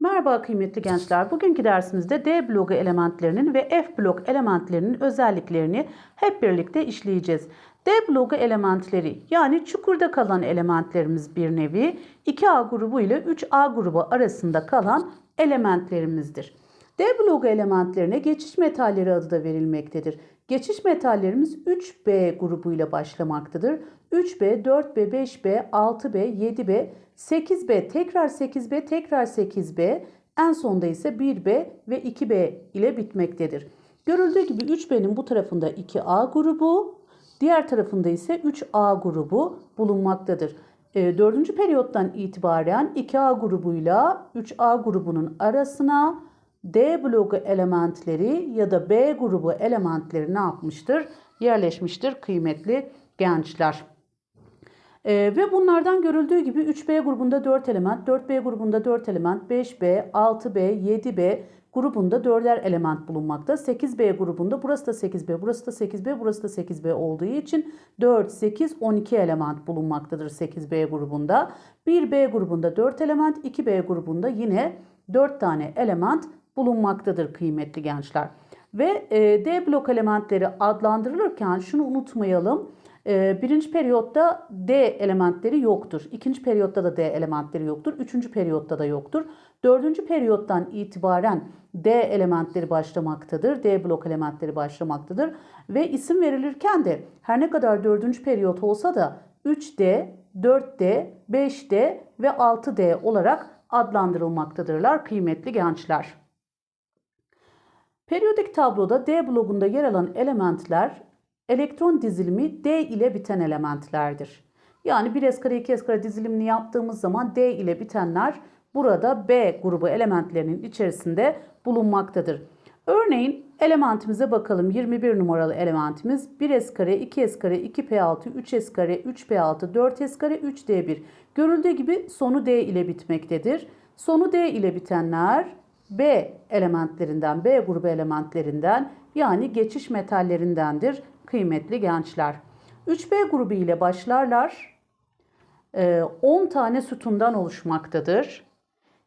Merhaba kıymetli gençler. Bugünkü dersimizde D bloğu elementlerinin ve F blok elementlerinin özelliklerini hep birlikte işleyeceğiz. D bloğu elementleri yani çukurda kalan elementlerimiz bir nevi 2A grubu ile 3A grubu arasında kalan elementlerimizdir. D bloğu elementlerine geçiş metalleri adı da verilmektedir. Geçiş metallerimiz 3B grubuyla başlamaktadır. 3B, 4B, 5B, 6B, 7B, 8B, tekrar 8B, tekrar 8B, en sonda ise 1B ve 2B ile bitmektedir. Görüldüğü gibi 3B'nin bu tarafında 2A grubu, diğer tarafında ise 3A grubu bulunmaktadır. E, dördüncü periyottan itibaren 2A grubuyla 3A grubunun arasına D bloğu elementleri ya da B grubu elementleri ne yapmıştır? Yerleşmiştir kıymetli gençler. Ee, ve bunlardan görüldüğü gibi 3B grubunda 4 element, 4B grubunda 4 element, 5B, 6B, 7B grubunda 4'er element bulunmakta. 8B grubunda burası da 8B, burası da 8B, burası da 8B olduğu için 4, 8, 12 element bulunmaktadır 8B grubunda. 1B grubunda 4 element, 2B grubunda yine 4 tane element bulunmaktadır kıymetli gençler. Ve e, D blok elementleri adlandırılırken şunu unutmayalım. E, birinci periyotta D elementleri yoktur. İkinci periyotta da D elementleri yoktur. Üçüncü periyotta da yoktur. Dördüncü periyottan itibaren D elementleri başlamaktadır. D blok elementleri başlamaktadır. Ve isim verilirken de her ne kadar dördüncü periyot olsa da 3D, 4D, 5D ve 6D olarak adlandırılmaktadırlar kıymetli gençler. Periyodik tabloda D blokunda yer alan elementler elektron dizilimi D ile biten elementlerdir. Yani 1s kare 2s kare dizilimini yaptığımız zaman D ile bitenler burada B grubu elementlerinin içerisinde bulunmaktadır. Örneğin elementimize bakalım. 21 numaralı elementimiz 1s kare, 2s kare, 2p6, 3s kare, 3p6, 4s kare, 3d1. Görüldüğü gibi sonu D ile bitmektedir. Sonu D ile bitenler B elementlerinden, B grubu elementlerinden yani geçiş metallerindendir kıymetli gençler. 3B grubu ile başlarlar. 10 tane sütundan oluşmaktadır.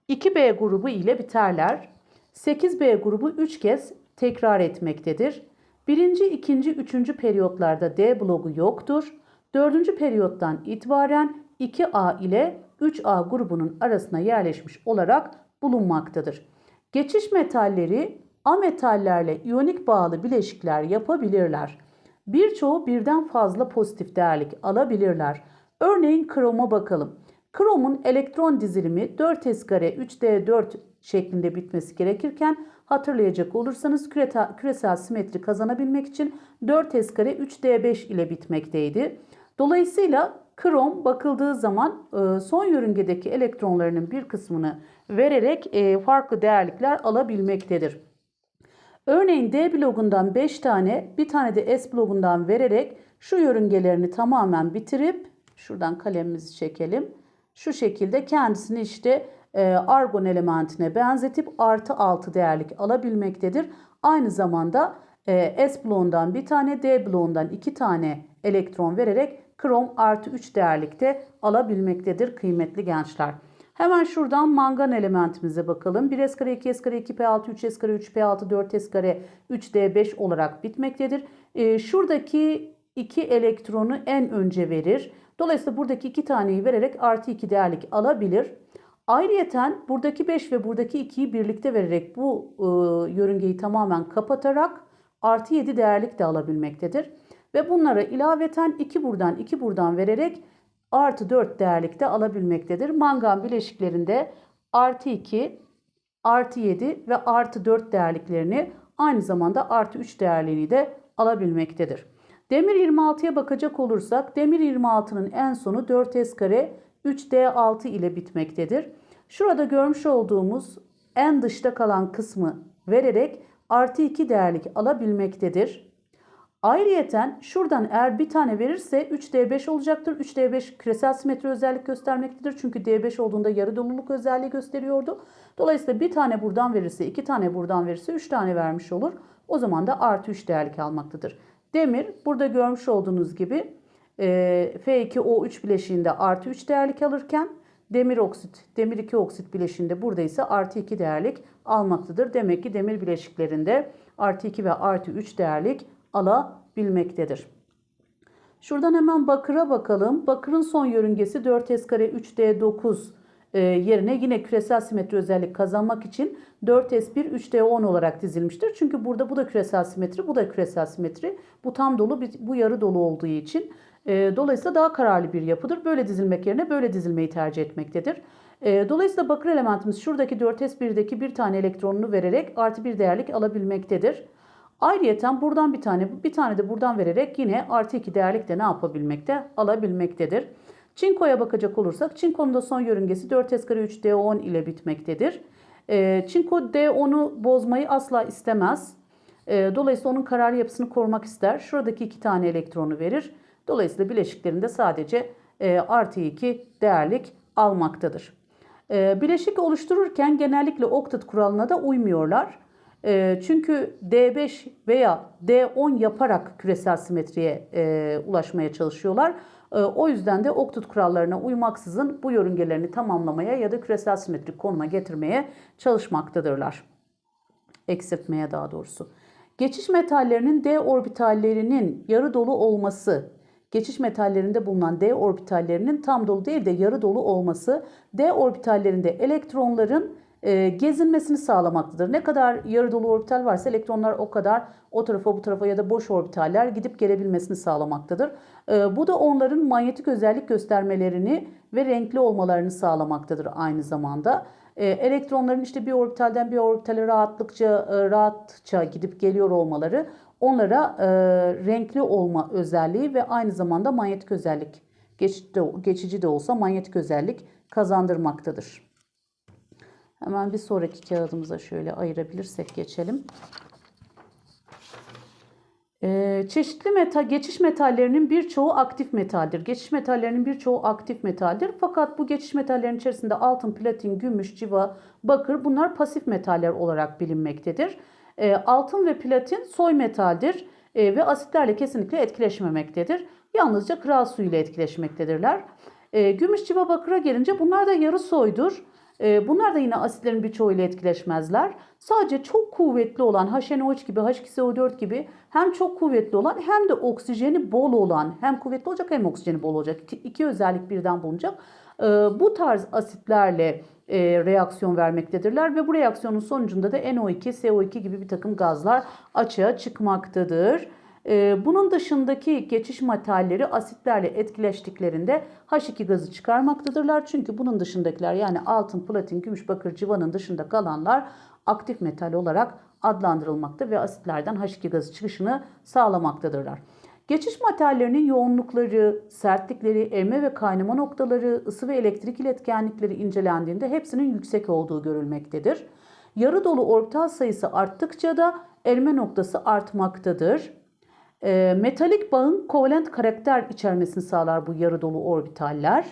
2B grubu ile biterler. 8B grubu 3 kez tekrar etmektedir. Birinci, ikinci, üçüncü periyotlarda D bloğu yoktur. Dördüncü periyottan itibaren 2A ile 3A grubunun arasına yerleşmiş olarak bulunmaktadır. Geçiş metalleri ametallerle iyonik bağlı bileşikler yapabilirler. Birçoğu birden fazla pozitif değerlik alabilirler. Örneğin kroma bakalım. Kromun elektron dizilimi 4s kare 3d4 şeklinde bitmesi gerekirken hatırlayacak olursanız küresel simetri kazanabilmek için 4s kare 3d5 ile bitmekteydi. Dolayısıyla krom bakıldığı zaman e, son yörüngedeki elektronlarının bir kısmını vererek e, farklı değerlikler alabilmektedir. Örneğin D bloğundan 5 tane, bir tane de S bloğundan vererek şu yörüngelerini tamamen bitirip şuradan kalemimizi çekelim. Şu şekilde kendisini işte e, argon elementine benzetip artı 6 değerlik alabilmektedir. Aynı zamanda S bloğundan bir tane, D bloğundan iki tane elektron vererek krom artı 3 değerlikte alabilmektedir kıymetli gençler. Hemen şuradan mangan elementimize bakalım. 1s kare, 2s kare, 2p6, 3s kare, 3p6, 4s kare, 3d5 olarak bitmektedir. Ee, şuradaki iki elektronu en önce verir. Dolayısıyla buradaki iki taneyi vererek artı 2 değerlik alabilir. Ayrıyeten buradaki 5 ve buradaki 2'yi birlikte vererek bu e, yörüngeyi tamamen kapatarak artı 7 değerlik de alabilmektedir. Ve bunlara ilaveten 2 buradan 2 buradan vererek artı 4 değerlikte alabilmektedir. Mangan bileşiklerinde artı 2, artı 7 ve artı 4 değerliklerini aynı zamanda artı 3 değerliğini de alabilmektedir. Demir 26'ya bakacak olursak demir 26'nın en sonu 4s kare 3d6 ile bitmektedir. Şurada görmüş olduğumuz en dışta kalan kısmı vererek artı 2 değerlik alabilmektedir. Ayrıyeten şuradan eğer bir tane verirse 3D5 olacaktır. 3D5 küresel simetri özellik göstermektedir. Çünkü D5 olduğunda yarı doluluk özelliği gösteriyordu. Dolayısıyla bir tane buradan verirse, iki tane buradan verirse 3 tane vermiş olur. O zaman da artı 3 değerlik almaktadır. Demir burada görmüş olduğunuz gibi F2O3 bileşiğinde artı 3 değerlik alırken Demir oksit, demir 2 oksit bileşiğinde burada ise artı 2 değerlik almaktadır. Demek ki demir bileşiklerinde artı 2 ve artı 3 değerlik alabilmektedir. Şuradan hemen bakıra bakalım. Bakırın son yörüngesi 4s kare 3d9 e, yerine yine küresel simetri özellik kazanmak için 4s1 3d10 olarak dizilmiştir. Çünkü burada bu da küresel simetri, bu da küresel simetri. Bu tam dolu, bu yarı dolu olduğu için e, dolayısıyla daha kararlı bir yapıdır. Böyle dizilmek yerine böyle dizilmeyi tercih etmektedir. E, dolayısıyla bakır elementimiz şuradaki 4s1'deki bir tane elektronunu vererek artı bir değerlik alabilmektedir. Ayrıyeten buradan bir tane, bir tane de buradan vererek yine artı 2 değerlik de ne yapabilmekte? Alabilmektedir. Çinko'ya bakacak olursak Çinko'nun da son yörüngesi 4s kare 3 d10 ile bitmektedir. E, Çinko d10'u bozmayı asla istemez. E, dolayısıyla onun kararlı yapısını korumak ister. Şuradaki iki tane elektronu verir. Dolayısıyla bileşiklerinde sadece e, artı 2 değerlik almaktadır. E, bileşik oluştururken genellikle oktat kuralına da uymuyorlar. E, çünkü D5 veya D10 yaparak küresel simetriye e, ulaşmaya çalışıyorlar. E, o yüzden de oktat kurallarına uymaksızın bu yörüngelerini tamamlamaya ya da küresel simetrik konuma getirmeye çalışmaktadırlar. Eksiltmeye daha doğrusu. Geçiş metallerinin D orbitallerinin yarı dolu olması geçiş metallerinde bulunan D orbitallerinin tam dolu değil de yarı dolu olması D orbitallerinde elektronların e, gezinmesini sağlamaktadır. Ne kadar yarı dolu orbital varsa elektronlar o kadar o tarafa bu tarafa ya da boş orbitaller gidip gelebilmesini sağlamaktadır. E, bu da onların manyetik özellik göstermelerini ve renkli olmalarını sağlamaktadır aynı zamanda. E, elektronların işte bir orbitalden bir orbitale rahatlıkça rahatça gidip geliyor olmaları onlara renkli olma özelliği ve aynı zamanda manyetik özellik geçici de olsa manyetik özellik kazandırmaktadır. Hemen bir sonraki kağıdımıza şöyle ayırabilirsek geçelim. Ee, çeşitli metal, geçiş metallerinin birçoğu aktif metaldir. Geçiş metallerinin birçoğu aktif metaldir. Fakat bu geçiş metallerin içerisinde altın, platin, gümüş, civa, bakır bunlar pasif metaller olarak bilinmektedir. Ee, altın ve platin soy metaldir ee, ve asitlerle kesinlikle etkileşmemektedir. Yalnızca kral suyu ile etkileşmektedirler. Ee, gümüş, civa, bakıra gelince bunlar da yarı soydur. Ee, bunlar da yine asitlerin birçoğu ile etkileşmezler. Sadece çok kuvvetli olan HNO3 gibi, H2SO4 gibi hem çok kuvvetli olan hem de oksijeni bol olan, hem kuvvetli olacak hem oksijeni bol olacak. İki, iki özellik birden bulunacak. Ee, bu tarz asitlerle e, reaksiyon vermektedirler ve bu reaksiyonun sonucunda da NO2, CO2 gibi bir takım gazlar açığa çıkmaktadır. Ee, bunun dışındaki geçiş metalleri asitlerle etkileştiklerinde H2 gazı çıkarmaktadırlar. Çünkü bunun dışındakiler yani altın, platin, gümüş, bakır, civanın dışında kalanlar aktif metal olarak adlandırılmakta ve asitlerden H2 gazı çıkışını sağlamaktadırlar. Geçiş metallerinin yoğunlukları, sertlikleri, emme ve kaynama noktaları, ısı ve elektrik iletkenlikleri incelendiğinde hepsinin yüksek olduğu görülmektedir. Yarı dolu orbital sayısı arttıkça da erime noktası artmaktadır. E, metalik bağın kovalent karakter içermesini sağlar bu yarı dolu orbitaller.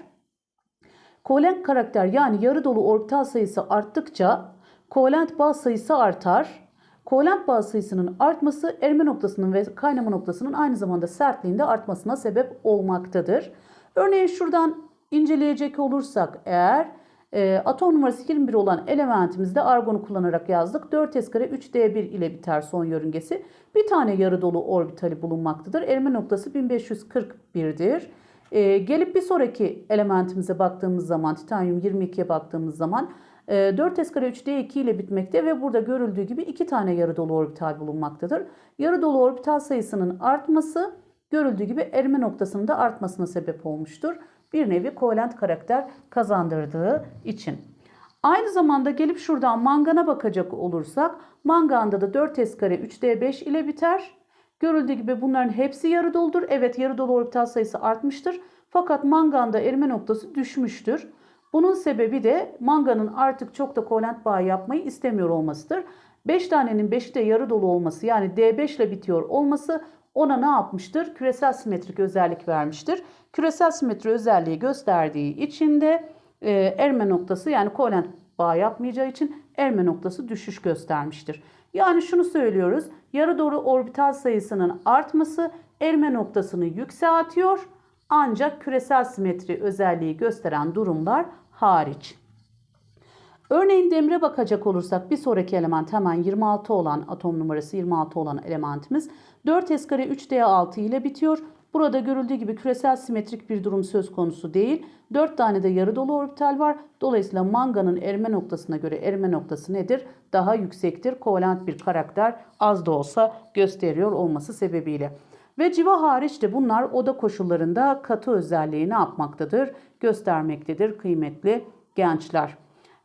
Kovalent karakter yani yarı dolu orbital sayısı arttıkça kovalent bağ sayısı artar. Kovalent bağ sayısının artması erime noktasının ve kaynama noktasının aynı zamanda sertliğinde artmasına sebep olmaktadır. Örneğin şuradan inceleyecek olursak eğer e, atom numarası 21 olan elementimizde argonu kullanarak yazdık. 4s kare 3d1 ile biter son yörüngesi. Bir tane yarı dolu orbitali bulunmaktadır. Erime noktası 1541'dir. E, gelip bir sonraki elementimize baktığımız zaman titanyum 22'ye baktığımız zaman 4s kare 3d2 ile bitmekte ve burada görüldüğü gibi iki tane yarı dolu orbital bulunmaktadır. Yarı dolu orbital sayısının artması görüldüğü gibi erime noktasının da artmasına sebep olmuştur. Bir nevi kovalent karakter kazandırdığı için. Aynı zamanda gelip şuradan mangana bakacak olursak manganda da 4s kare 3d5 ile biter. Görüldüğü gibi bunların hepsi yarı doludur. Evet yarı dolu orbital sayısı artmıştır. Fakat manganda erime noktası düşmüştür. Bunun sebebi de manganın artık çok da kovalent bağ yapmayı istemiyor olmasıdır. 5 tanenin 5'i de yarı dolu olması yani D5 ile bitiyor olması ona ne yapmıştır? Küresel simetrik özellik vermiştir. Küresel simetri özelliği gösterdiği için de e, erme noktası yani kovalent bağ yapmayacağı için erme noktası düşüş göstermiştir. Yani şunu söylüyoruz. Yarı dolu orbital sayısının artması erme noktasını yükseltiyor. Ancak küresel simetri özelliği gösteren durumlar hariç. Örneğin demire bakacak olursak bir sonraki element hemen 26 olan atom numarası 26 olan elementimiz 4s kare 3d6 ile bitiyor. Burada görüldüğü gibi küresel simetrik bir durum söz konusu değil. 4 tane de yarı dolu orbital var. Dolayısıyla manganın erime noktasına göre erime noktası nedir? Daha yüksektir. Kovalent bir karakter az da olsa gösteriyor olması sebebiyle. Ve civa hariç de bunlar oda koşullarında katı özelliği ne yapmaktadır? Göstermektedir kıymetli gençler.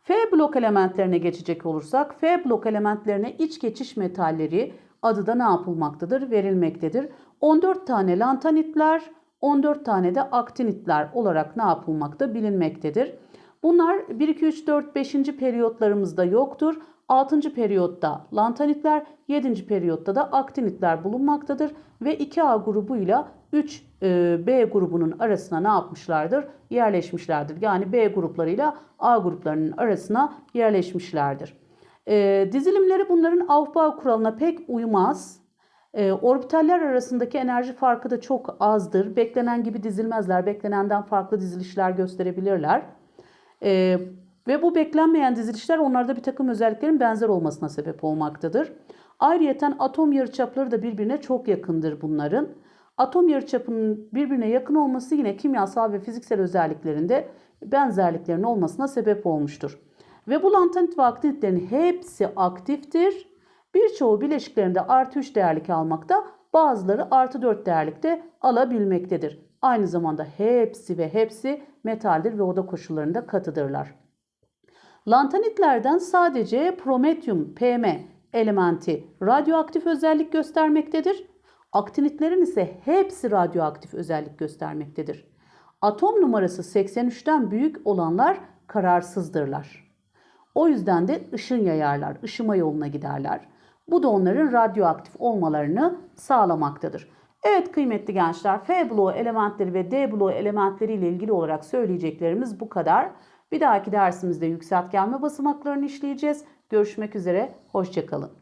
F blok elementlerine geçecek olursak F blok elementlerine iç geçiş metalleri adı da ne yapılmaktadır? Verilmektedir. 14 tane lantanitler, 14 tane de aktinitler olarak ne yapılmakta bilinmektedir. Bunlar 1, 2, 3, 4, 5. periyotlarımızda yoktur. 6. periyotta lantanitler, 7. periyotta da aktinitler bulunmaktadır. Ve 2A grubuyla 3B grubunun arasına ne yapmışlardır? Yerleşmişlerdir. Yani B gruplarıyla A gruplarının arasına yerleşmişlerdir. E, dizilimleri bunların Aufbau kuralına pek uymaz. E, orbitaller arasındaki enerji farkı da çok azdır. Beklenen gibi dizilmezler. Beklenenden farklı dizilişler gösterebilirler. E, ve bu beklenmeyen dizilişler onlarda bir takım özelliklerin benzer olmasına sebep olmaktadır. Ayrıyeten atom yarıçapları da birbirine çok yakındır bunların. Atom yarıçapının birbirine yakın olması yine kimyasal ve fiziksel özelliklerinde benzerliklerin olmasına sebep olmuştur. Ve bu lantanit ve aktinitlerin hepsi aktiftir. Birçoğu bileşiklerinde artı 3 değerlik almakta, bazıları artı 4 değerlikte alabilmektedir. Aynı zamanda hepsi ve hepsi metaldir ve oda koşullarında katıdırlar. Lantanitlerden sadece prometyum PM elementi radyoaktif özellik göstermektedir. Aktinitlerin ise hepsi radyoaktif özellik göstermektedir. Atom numarası 83'ten büyük olanlar kararsızdırlar. O yüzden de ışın yayarlar, ışıma yoluna giderler. Bu da onların radyoaktif olmalarını sağlamaktadır. Evet kıymetli gençler F bloğu elementleri ve D bloğu elementleri ile ilgili olarak söyleyeceklerimiz bu kadar. Bir dahaki dersimizde yükseltgenme basamaklarını işleyeceğiz. Görüşmek üzere, hoşçakalın.